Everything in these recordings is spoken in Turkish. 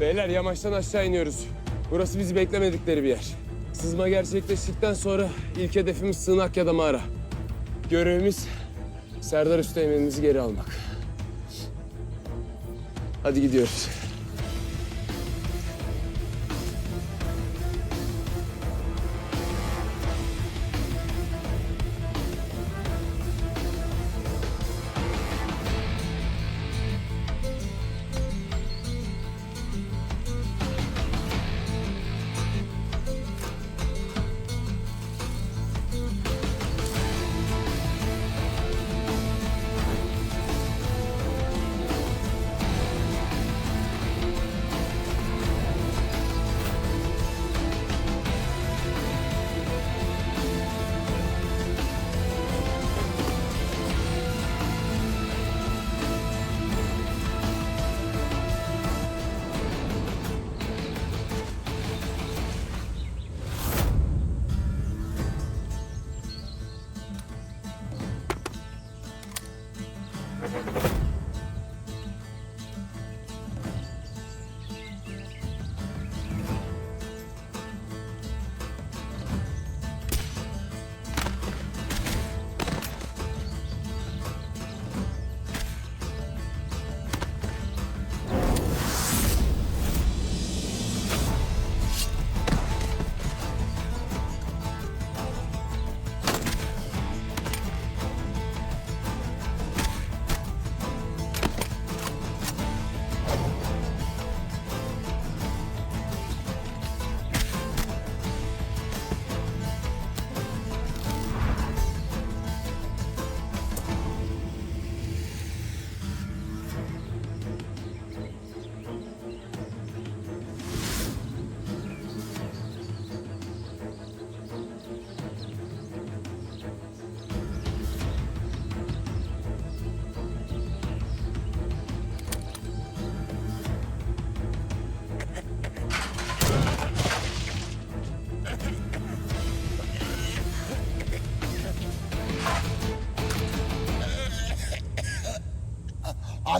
Beyler yamaçtan aşağı iniyoruz. Burası bizi beklemedikleri bir yer. Sızma gerçekleştikten sonra ilk hedefimiz sığınak ya da mağara. Görevimiz Serdar Üsteğmen'imizi geri almak. Hadi gidiyoruz.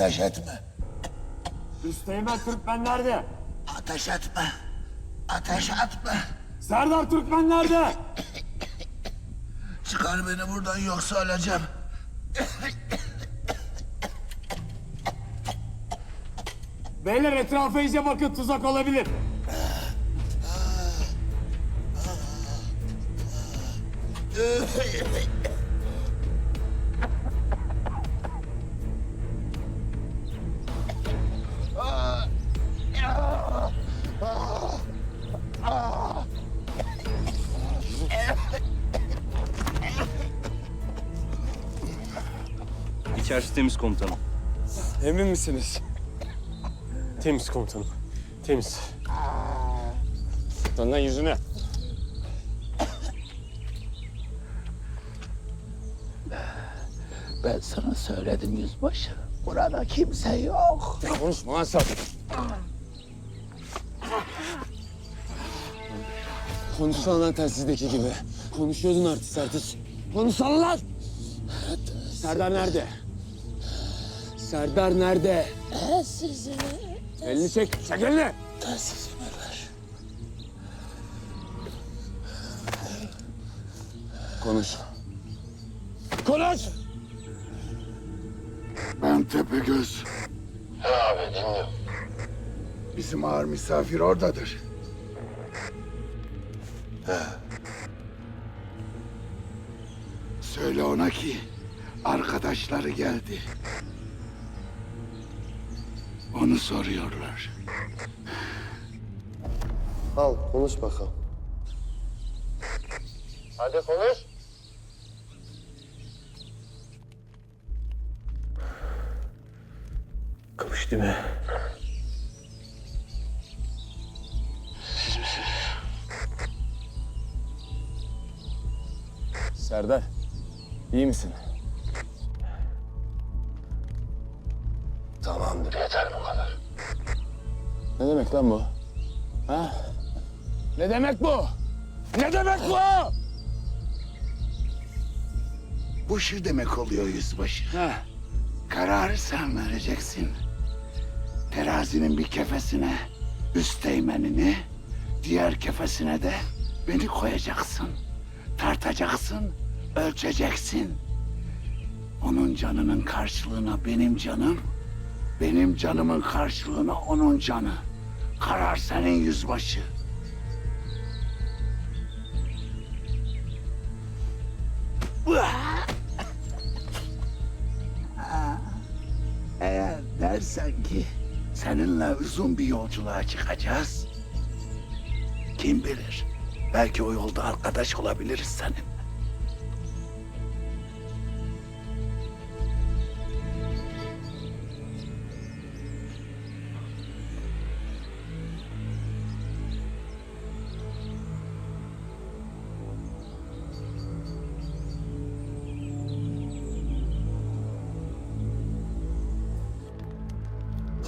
Ateş etme. Üsteğmen Türkmen nerede? Ateş etme. Ateş etme. Serdar Türkmen nerede? Çıkar beni buradan yoksa öleceğim. Beyler etrafa iyice bakın tuzak olabilir. İçerisi temiz komutanım. Emin misiniz? Temiz komutanım. Temiz. Dön lan yüzüne. Ben sana söyledim yüzbaşı. Burada kimse yok. Konuşma lan sen. Konuşsana lan telsizdeki gibi. Konuşuyordun artist artist. Konuşsana lan! Serdar nerede? Serdar nerede? Size Elini çek. Çek elini. telsizimi ver. Konuş. Konuş! Ben Tepegöz. Abi dinliyorum. Bizim ağır misafir oradadır. Söyle ona ki arkadaşları geldi. Onu soruyorlar. Al konuş bakalım. Hadi konuş. Konuş değil mi? Serdar, iyi misin? Ne demek lan bu? Ha? Ne demek bu? Ne demek bu? Bu şu demek oluyor yüzbaşı. Ha? Kararı sen vereceksin. Terazinin bir kefesine Üsteğmenini diğer kefesine de beni koyacaksın. Tartacaksın, ölçeceksin. Onun canının karşılığına benim canım, benim canımın karşılığına onun canı. Karar senin yüzbaşı. Eğer dersen ki seninle uzun bir yolculuğa çıkacağız. Kim bilir? Belki o yolda arkadaş olabiliriz seninle.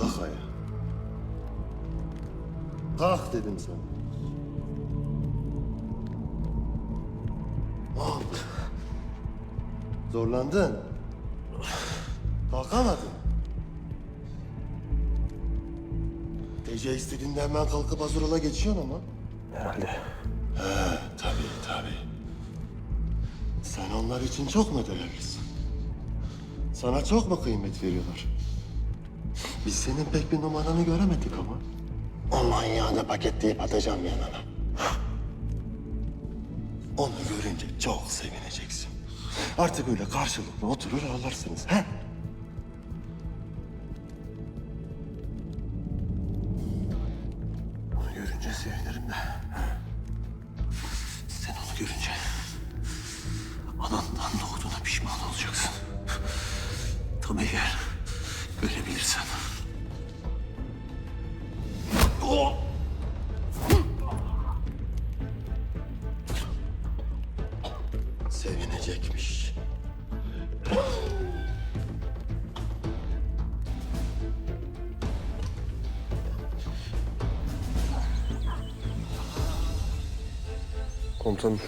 Kalk ayağa. Kalk dedim sana. Ne oldu? Zorlandın. Kalkamadın. Gece istediğinde hemen kalkıp hazır ola geçiyorsun ama. Herhalde. He, tabii tabii. Sen onlar için çok mu değerlisin? Sana çok mu kıymet veriyorlar? Biz senin pek bir numaranı göremedik ama. O manyağı da paketleyip atacağım yanına. Onu görünce çok sevineceksin. Artık öyle karşılıklı oturur ağlarsınız. He? Komutanım.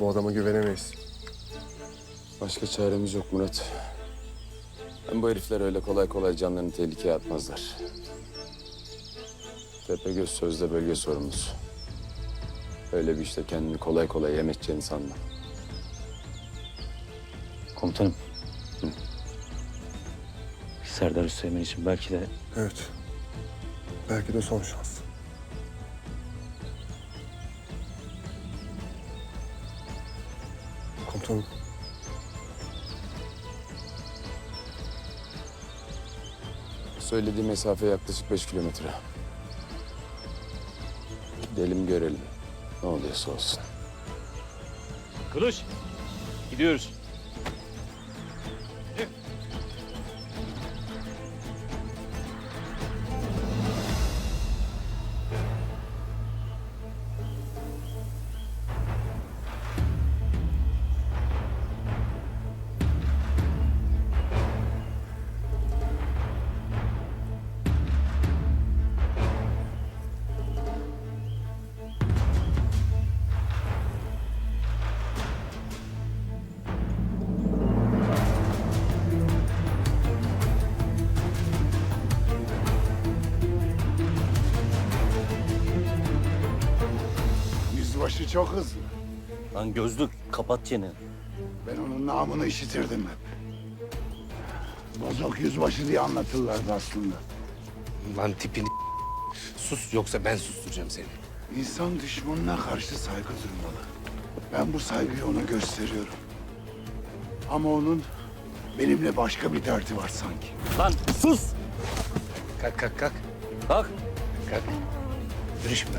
Bu adama güvenemeyiz. Başka çaremiz yok Murat. Hem bu herifler öyle kolay kolay canlarını tehlikeye atmazlar. Tepegöz sözde bölge sorumlusu. Öyle bir işte kendini kolay kolay yem edeceğini sanma. Komutanım. Serdar Hüseyin için belki de Evet. Belki de son şans. Komutanım. Söylediği mesafe yaklaşık beş kilometre. Gidelim görelim. Ne oluyorsa olsun. Kılıç. Gidiyoruz. Çok hızlı. Lan gözlük kapat çeneni. Ben onun namını işitirdim hep. Bozok yüzbaşı diye anlatırlardı aslında. Lan tipini sus yoksa ben susturacağım seni. İnsan düşmanına karşı saygı duymalı. Ben bu saygıyı ona gösteriyorum. Ama onun benimle başka bir derdi var sanki. Lan sus! Kalk kalk kalk. Bak Kalk. Yürü şimdi